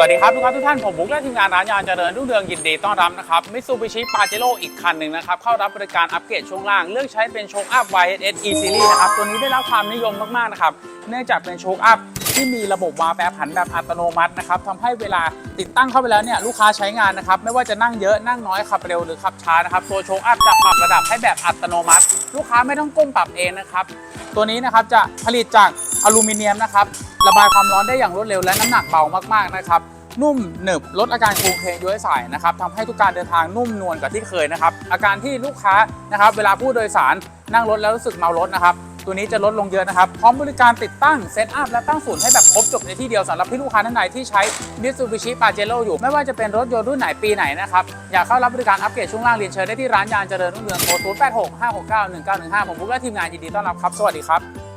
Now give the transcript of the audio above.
วัสดีครับทุกท่านทุกท่านผมบุ๊กและทีมงานร้านยางเจริญรุ่งเรืองยินดีต้อนรับนะครับมิ t ซูบิชิปาเจโร่อีกคันหนึ่งนะครับเข้ารับบริการอัปเกรดช่วงล่าง เลือกใช้เป็นโชคอัพ YSS E Series นะครับตัวนี้ได้รับความนิยมมากๆนะครับเนื่องจากเป็นโชคอัพที่มีระบบวาแปรผันแบบอัตโนมัตินะครับทำให้เวลาติดตั้งเข้าไปแล้วเนี่ยลูกค้าใช้งานนะครับไม่ว่าจะนั่งเยอะนั่งน้อยขับเร็วหรือขับช้านะครับตัวโชคอัพจะปรับระดับให้แบบอัตโนมัติ ลูกค้าไม่ต้องก้มปรับเองนะครับตัวนี้นะครับจะผลิตจากอลูมิเนียมนะครับ ระบายความร้อนได้อย่างรวดเร็วและน้ำหนักเบามากๆนะครับนุ่มหนึบลดอาการโครงเคงย้วยสายนะครับทำให้ทุกการเดินทางนุ่มนวลกว่าที่เคยนะครับอาการที่ลูกค้านะครับเวลาผู้โดยสารนั่งรถแล้วรู้สึกเมารถนะครับตัวนี้จะลดลงเยอะนะครับ พร้อมบริการติดตั้งเซตอัพและตั้งศูนย์ให้แบบครบจบในที่เดียวสำหรับที่ลูกค้าท่านใดที่ใช้ Mitsubishi Pajero อยู่ ไม่ว่าจะเป็นรถยนต์รุ่นไหนปีไหนนะครับ อยากเข้ารับบริการอัปเกรดช่วงล่างเรียนเชิญได้ที่ร้านยางเจริญรุ่งเรืองโทร0 8 6 5 6 9 1 9 1 5ผมบุ๊กและทีมงานยินดีต้อนรับครับ สวัสดีครับ